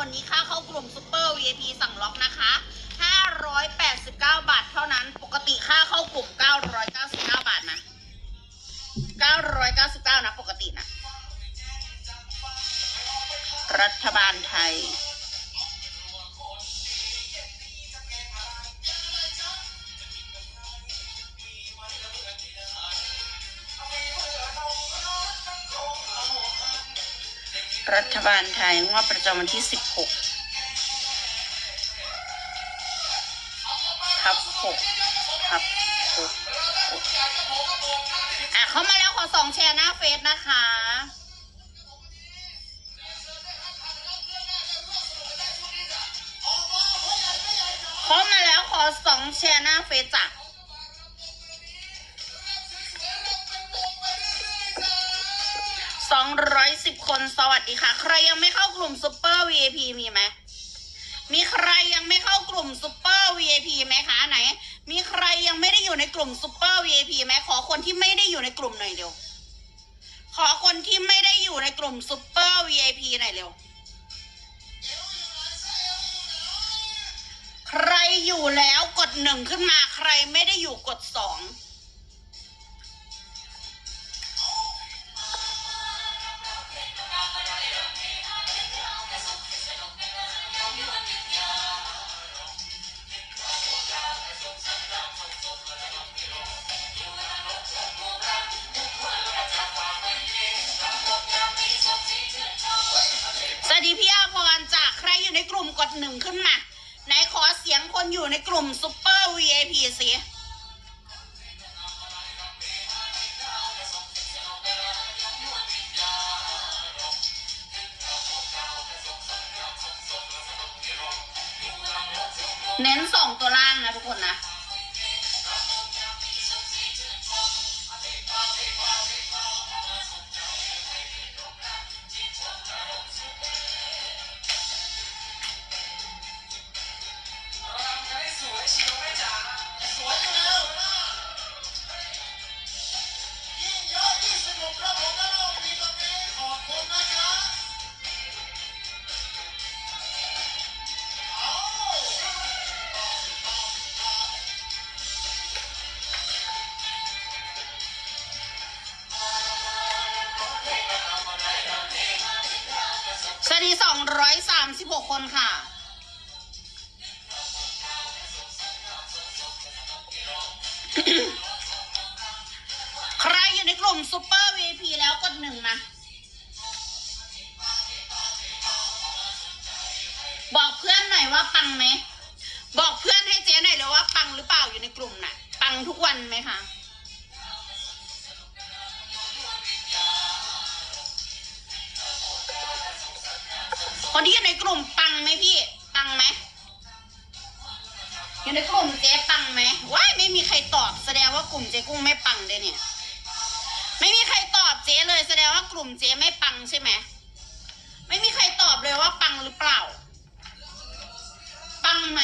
วันนี้ค่าเข้ากลุ่มซูเปอร์ VIP สั่งล็อกนะคะ 589 บาทเท่านั้น ปกติค่าเข้ากลุ่ม 999 บาทนะ 999 นะ ปกตินะ รัฐบาลไทย รัฐบาลไทยงวดประจำวันที่ 16ทับ6ทับ6อะเข้ามาแล้วขอสองแชร์หน้าเฟซนะคะ เข้ามาแล้วขอสองแชร์หน้าเฟซจ้ะ สองร้อยสิบคน สวัสดีค่ะ ใครยังไม่เข้ากลุ่มซูเปอร์ VIP มีไหม มีใครยังไม่เข้ากลุ่มซูเปอร์ VIP ไหมคะไหน มีใครยังไม่ได้อยู่ในกลุ่มซูเปอร์ VIP ไหมขอคนที่ไม่ได้อยู่ในกลุ่มหน่อยเดียวขอคนที่ไม่ได้อยู่ในกลุ่มซูเปอร์ VIP หน่อยเร็ว ใครอยู่แล้วกดหนึ่งขึ้นมา ใครไม่ได้อยู่กดสอง หนึ่งขึ้นมาไหนขอเสียงคนอยู่ในกลุ่มซูเปอร์ VIP สิเน้นสองตัวล่างนะทุกคนนะ 36 คนค่ะ ใครอยู่ในกลุ่มซูเปอร์วีพีแล้วกดหนึ่งนะบอกเพื่อนหน่อยว่าปังไหม บอกเพื่อนให้เจ๊หน่อยเลยว่าปังหรือเปล่าอยู่ในกลุ่มน่ะ ปังทุกวันไหมคะ คนที่อยู่ในกลุ่มปังไหมพี่ ปังไหมอยู่ในกลุ่มเจ๊ปังไหมว้ายไม่มีใครตอบแสดงว่ากลุ่มเจ๊กุ้งไม่ปังเลยเนี่ย ไม่มีใครตอบเจ๊เลยแสดงว่ากลุ่มเจ๊ไม่ปังใช่ไหมไม่มีใครตอบเลยว่าปังหรือเปล่า ปังไหม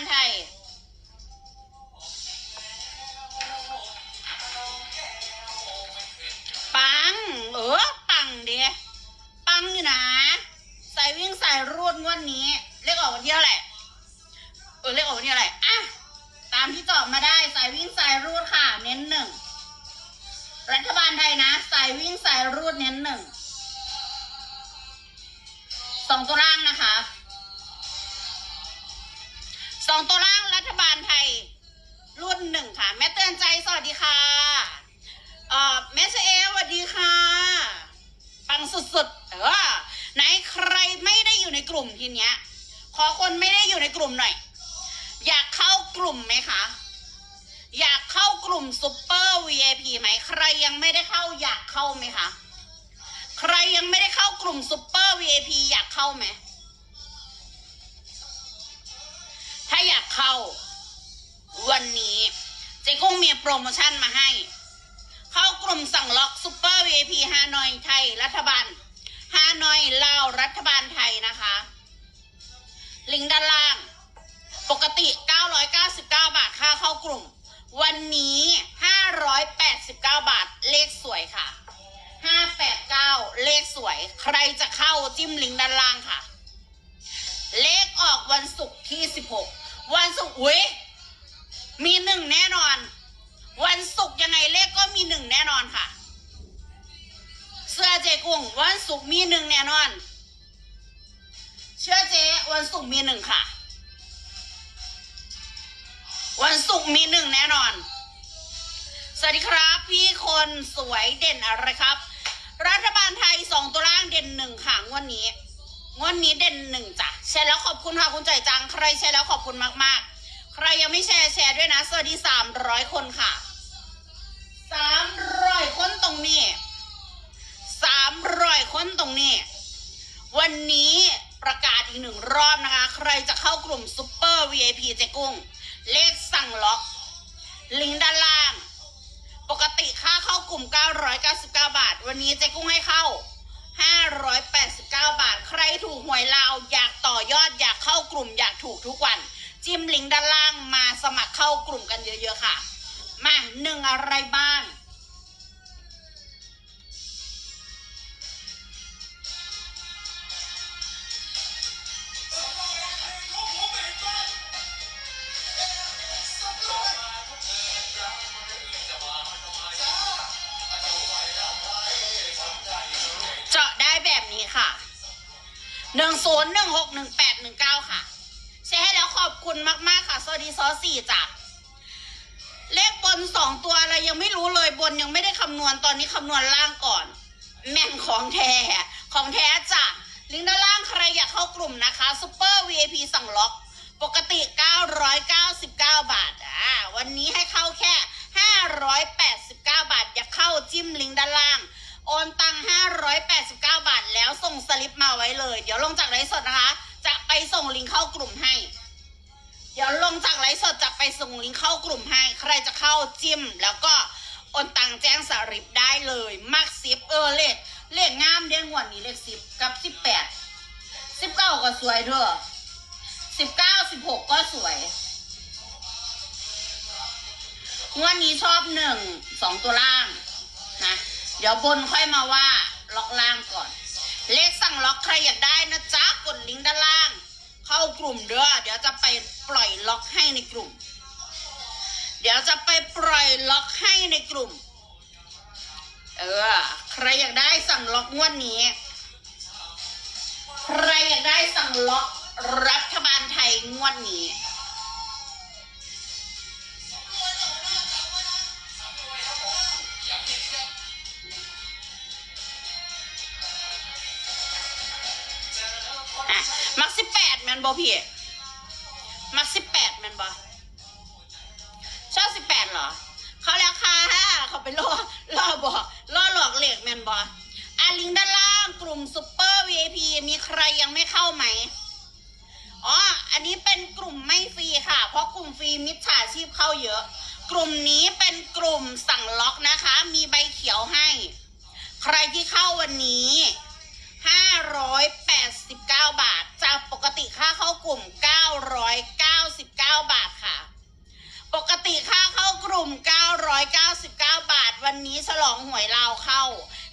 าลไทยปัง เออ ปังเดียปังอยู่นะใส่วิ่งใส่รูดงวดนี้ เลขออกวันที่เท่าไหร่เออเลขออกวันที่เท่าไหร่อะตามที่ตอบมาได้ใส่วิ่งใส่รูดค่ะ เน้นหนึ่งรัฐบาลไทยนะใส่วิ่งใส่รูดเน้นหนึ่งสองตัวล่างนะคะ สองตัวล่างรัฐบาลไทย รุ่นหนึ่งค่ะ แม่เตือนใจสวัสดีค่ะเอ่อแม่เชเอสวัสดีค่ะ ปังสุดๆเออไหนใครไม่ได้อยู่ในกลุ่มทีเนี้ย ขอคนไม่ได้อยู่ในกลุ่มหน่อย อยากเข้ากลุ่มไหมคะอยากเข้ากลุ่มซูเปอร์ VIP ไหม ใครยังไม่ได้เข้าอยากเข้าไหมคะ ใครยังไม่ได้เข้ากลุ่มซูเปอร์ VIP อยากเข้าไหม อยากเข้า วันนี้เจ๊กุ้งมีโปรโมชั่นมาให้ เข้ากลุ่มสั่งล็อกซูเปอร์ VIP ฮานอยไทย รัฐบาลฮานอยลาวรัฐบาลไทยนะคะ ลิงก์ด้านล่าง ปกติ 999 บาทค่าเข้ากลุ่ม วันนี้ 589 บาทเลขสวยค่ะ 589 เลขสวย ใครจะเข้าจิ้มลิงก์ด้านล่างค่ะ เลขออกวันศุกร์ที่ 16 วันศุกร์อุ้ยมีหนึ่งแน่นอน วันศุกร์ยังไงเลขก็มีหนึ่งแน่นอนค่ะ เสื้อเจกุ้งวันศุกร์มีหนึ่งแน่นอน เชื่อเจวันศุกร์มีหนึ่งค่ะ วันศุกร์มีหนึ่งแน่นอน สวัสดีครับ พี่คนสวยเด่นอะไรครับ รัฐบาลไทยสองตัวล่างเด่นหนึ่งค่ะงวดนี้ งวดนี้เด่นหนึ่งจ้ะแชร์แล้วขอบคุณค่ะคุณใจอยจังใครแชร์แล้วขอบคุณมากๆ ใครยังไม่แชร์แชร์ด้วยนะ สวัสดีสามร้อยคนค่ะสามร้อยคนตรงนี้สามร้อยคนตรงนี้ วันนี้ประกาศอีกหนึ่งรอบนะคะ ใครจะเข้ากลุ่มซุปเปอร์ VIP เจกุ้ง เลขสั่งล็อก ลิงก์ด้านล่าง ปกติค่าเข้ากลุ่ม 999 บาท วันนี้เจกุ้งให้เข้า 589 บาท ใครถูกหวยลาว อยากต่อยอดอยากเข้ากลุ่มอยากถูกทุกวัน จิ้มลิงก์ด้านล่างมาสมัครเข้ากลุ่มกันเยอะๆค่ะ มาหนึ่งอะไรบ้าง หนึ่งศูนย์หนึ่งหกหนึ่งแปดหนึ่งเก้าค่ะแชร์ให้แล้วขอบคุณมากๆค่ะสวัสดีซอสี่จ้ะเลขบนสองตัวอะไรยังไม่รู้เลยบนยังไม่ได้คำนวณตอนนี้คำนวณล่างก่อน แม่งของแท้ของแท้จ้ะลิงก์ด้านล่างใครอยากเข้ากลุ่มนะคะซูเปอร์ VIP สั่งล็อก ปกติ 999 บาทอ่าวันนี้ให้เข้าแค่ 589 บาท อยากเข้าจิ้มลิงก์ด้านล่าง โอนตัง589บาท ส่งสลิปมาไว้เลย เดี๋ยวลงจากไลฟ์สดนะคะ จะไปส่งลิงก์เข้ากลุ่มให้ เดี๋ยวลงจากไลฟ์สดจะไปส่งลิงก์เข้ากลุ่มให้ ใครจะเข้าจิ้ม แล้วก็โอนตังแจ้งสลิปได้เลยมักสิบเออเลขเลขงามเด้งวันนี้เลขสิบกับสิบแปดสิบเก้าก็สวยเด้อสิบเก้าสิบหกก็สวยงวดนี้ชอบหนึ่งสองตัวล่างนะ เดี๋ยวบนค่อยมาว่าล็อกล่างก่อน เลขสั่งล็อกใครอยากได้นะจ๊ะกดลิงก์ด้านล่าง เข้ากลุ่มเด้อเดี๋ยวจะไปปล่อยล็อกให้ในกลุ่ม เดี๋ยวจะไปปล่อยล็อกให้ในกลุ่ม เออ ใครอยากได้สั่งล็อกงวดนี้ ใครอยากได้สั่งล็อกรัฐบาลไทยงวดนี้ มักสิบแปดแมนบอพี่มักสิบแปดแมนบอชอบสิบแปดเหรอ เขาแล้วค่ะเขาไปล่อล่อบอกล่อหลอกเหล็กแมนบออะลิงด้านล่างกลุ่มซุปเปอร์ VIP มีใครยังไม่เข้าไหมอ๋อ อันนี้เป็นกลุ่มไม่ฟรีค่ะ เพราะกลุ่มฟรีมิจฉาชีพเข้าเยอะ กลุ่มนี้เป็นกลุ่มสั่งล็อกนะคะ มีใบเขียวให้ ใครที่เข้าวันนี้ 589 บาท จากปกติค่าเข้ากลุ่ม 999 บาทค่ะ ปกติค่าเข้ากลุ่ม 999 บาท วันนี้ฉลองหวยลาวเข้า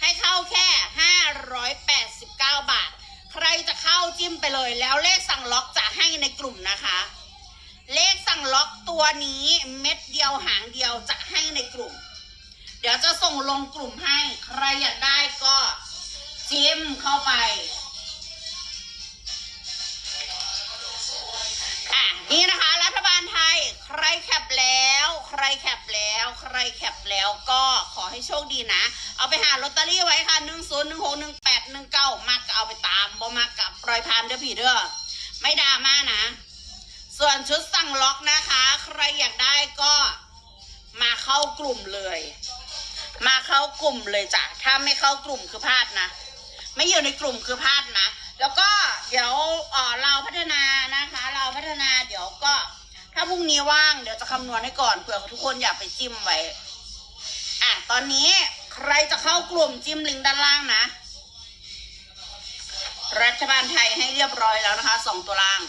ให้เข้าแค่ 589 บาท ใครจะเข้าจิ้มไปเลย แล้วเลขสั่งล็อกจะให้ในกลุ่มนะคะ เลขสั่งล็อกตัวนี้เม็ดเดียวหางเดียวจะให้ในกลุ่ม เดี๋ยวจะส่งลงกลุ่มให้ ใครอยากได้ก็ จิ้มเข้าไปอะนี่นะคะรัฐบาลไทย ใครแคปแล้ว ใครแคปแล้ว ใครแคปแล้วก็ขอให้โชคดีนะ เอาไปหาลอตเตอรี่ไว้ค่ะหนึ่งศูนย์หนึ่งหกหนึ่งแปดหนึ่งเก้ามากก็เอาไปตามบ่มากกับปล่อยพานเด้อพี่เด้อไม่ดราม่านะ ส่วนชุดสั่งล็อกนะคะ ใครอยากได้ก็มาเข้ากลุ่มเลย มาเข้ากลุ่มเลยจ้ะ ถ้าไม่เข้ากลุ่มคือพลาดนะ ไม่อยู่ในกลุ่มคือพลาดนะ แล้วก็เดี๋ยวเราพัฒนานะคะ เราพัฒนาเดี๋ยวก็ ถ้าพรุ่งนี้ว่างเดี๋ยวจะคำนวณให้ก่อนเผื่อทุกคนอยากไปจิ้มไว้อะตอนนี้ใครจะเข้ากลุ่มจิ้มลิงก์ด้านล่างนะ รัฐบาลไทยให้เรียบร้อยแล้วนะคะสองตัวล่าง